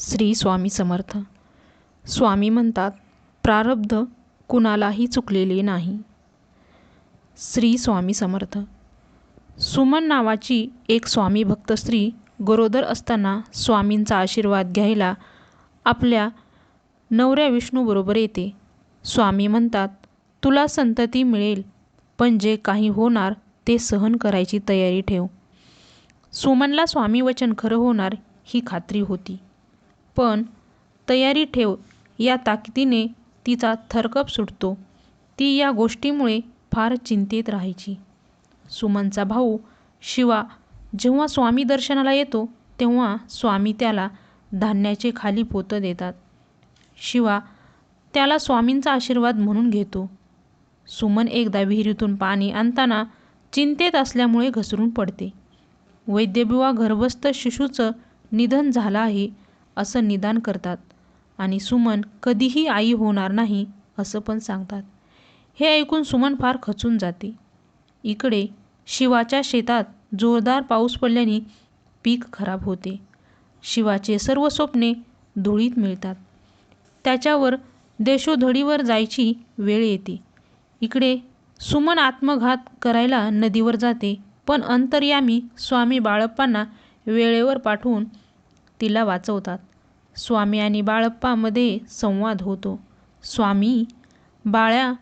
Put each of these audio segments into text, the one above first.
श्री स्वामी समर्थ. स्वामी म्हणतात प्रारब्ध कुणालाही चुकलेले नाही. श्री स्वामी समर्थ. सुमन नावाची एक स्वामी भक्त स्त्री गरोदर असताना स्वामींचा आशीर्वाद घ्यायला आपल्या नवऱ्या विष्णूबरोबर येते. स्वामी म्हणतात तुला संतती मिळेल पण जे काही होणार ते सहन करायची तयारी ठेव. सुमनला स्वामी वचन खरं होणार ही खात्री होती. पण तयारी ठेव या ताकदीने तिचा थरकप सुटतो. ती या गोष्टीमुळे फार चिंतेत राहायची. सुमनचा भाऊ शिवा जेव्हा स्वामी दर्शनाला येतो तेव्हा स्वामी त्याला धान्याचे खाली पोतं देतात. शिवा त्याला स्वामींचा आशीर्वाद म्हणून घेतो. सुमन एकदा विहिरीतून पाणी आणताना चिंतेत असल्यामुळे घसरून पडते. वैद्यबुवा गर्भस्थ शिशूचं निधन झालं आहे असं निदान करतात. आणि सुमन कधीही आई होणार नाही असं पण सांगतात. हे ऐकून सुमन फार खचून जाते. इकडे शिवाच्या शेतात जोरदार पाऊस पडल्याने पीक खराब होते. शिवाचे सर्व स्वप्ने धुळीत मिळतात. त्याच्यावर देशोधडीवर जायची वेळ येते. इकडे सुमन आत्मघात करायला नदीवर जाते पण अंतर्यामी स्वामी बाळप्पांना वेळेवर पाठवून तिला वाचवतात. स्वामी आणि बाळप्पामध्ये संवाद होतो. स्वामी बाळ्या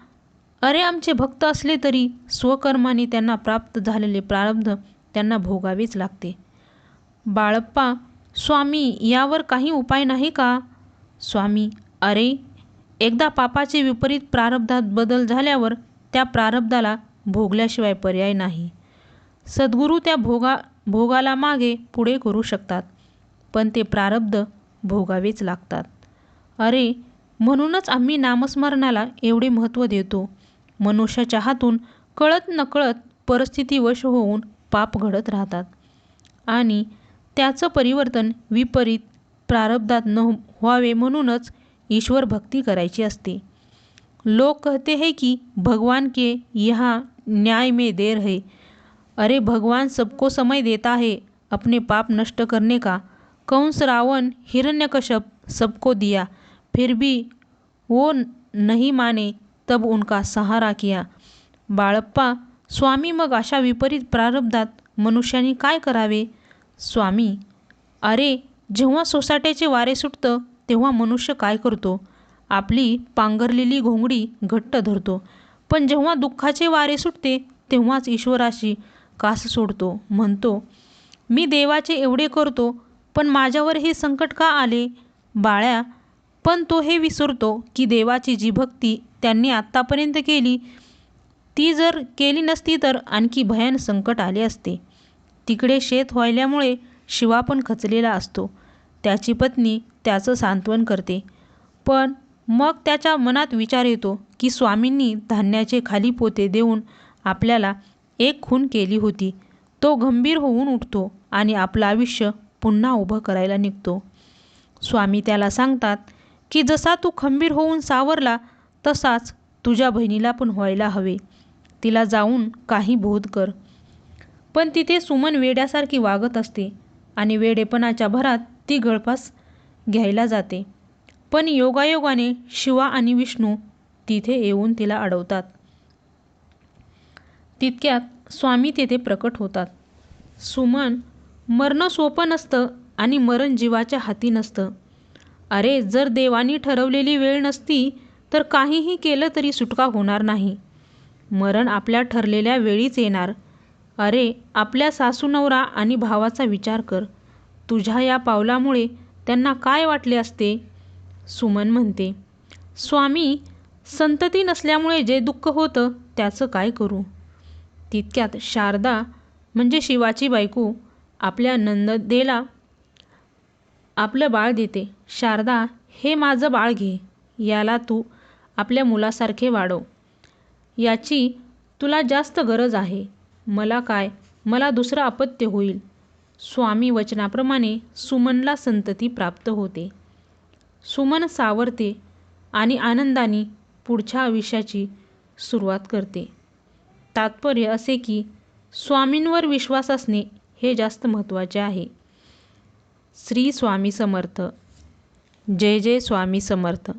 अरे आमचे भक्त असले तरी स्वकर्माने त्यांना प्राप्त झालेले प्रारब्ध त्यांना भोगावेच लागते. बाळप्पा स्वामी यावर काही उपाय नाही का? स्वामी अरे एकदा पापाचे विपरीत प्रारब्धात बदल झाल्यावर त्या प्रारब्धाला भोगल्याशिवाय पर्याय नाही. सद्गुरू त्या भोगा भोगाला मागे पुढे करू शकतात पण ते प्रारब्ध भोगावेच लागतात. अरे म्हणूनच आम्ही नामस्मरणाला एवढे महत्त्व देतो. मनुष्याच्या हातून कळत नकळत परिस्थितीवश होऊन पाप घडत राहतात. आणि त्याचं परिवर्तन विपरीत प्रारब्धात न व्हावे म्हणूनच ईश्वर भक्ती करायची असते. लोग कहते हैं कि भगवान के यहाँ न्याय में देर है. अरे भगवान सबको समय देता है अपने पाप नष्ट करने का. कंस रावण हिरण्यकश्यप सबको दिया। फिर भी वो नहीं माने तब उनका सहारा किया। बाळप्पा स्वामी मग अशा विपरीत प्रारब्धात मनुष्याने काय करावे? स्वामी अरे जेव्हा सोसाट्याचे वारे सुटतं तेव्हा मनुष्य काय करतो? आपली पांघरलेली घोंगडी घट्ट धरतो. पण जेव्हा दुःखाचे वारे सुटते तेव्हाच ईश्वराशी कास सोडतो. म्हणतो मी देवाचे एवढे करतो पण माझ्यावर हे संकट का आले? बाळ्या पण तो हे विसरतो की देवाची जी भक्ती त्यांनी आत्तापर्यंत केली ती जर केली नसती तर आणखी भयान संकट आले असते. तिकडे शेत व्हायल्यामुळे शिवा पण खचलेला असतो. त्याची पत्नी त्याचं सांत्वन करते. पण मग त्याच्या मनात विचार येतो की स्वामींनी धान्याचे खाली पोते देऊन आपल्याला एक खून केली होती. तो गंभीर होऊन उठतो आणि आपलं आयुष्य पुन्हा उभं करायला निघतो. स्वामी त्याला सांगतात की जसा तू खंबीर होऊन सावरला तसाच तुझ्या बहिणीला पण व्हायला हवे. तिला जाऊन काही बोध कर. पण तिथे सुमन वेड्यासारखी वागत असते आणि वेडेपणाच्या भरात ती गळफास घ्यायला जाते. पण योगायोगाने शिवा आणि विष्णू तिथे येऊन तिला अडवतात. तितक्यात स्वामी तेथे प्रकट होतात. सुमन मरणं सोपं नसतं आणि मरण जीवाच्या हाती नसतं. अरे जर देवानी ठरवलेली वेळ नसती तर काहीही केलं तरी सुटका होणार नाही. मरण आपल्या ठरलेल्या वेळीच येणार. अरे आपल्या सासूनवरा आणि भावाचा विचार कर. तुझ्या या पावलामुळे त्यांना काय वाटले असते? सुमन म्हणते स्वामी संतती नसल्यामुळे जे दुःख होतं त्याचं काय करू? तितक्यात शारदा म्हणजे शिवाची बायको आपल्या नंददेला आपलं बाळ देते. शारदा हे माझं बाळ घे. याला तू आपल्या मुलासारखे वाढव. याची तुला जास्त गरज आहे. मला काय? मला दुसरं अपत्य होईल. स्वामी वचनाप्रमाणे सुमनला संतती प्राप्त होते. सुमन सावरते आणि आनंदाने पुढच्या आयुष्याची सुरुवात करते. तात्पर्य असे की स्वामींवर विश्वास असणे हे जास्त महत्त्वाचे आहे. श्री स्वामी समर्थ. जय जय स्वामी समर्थ.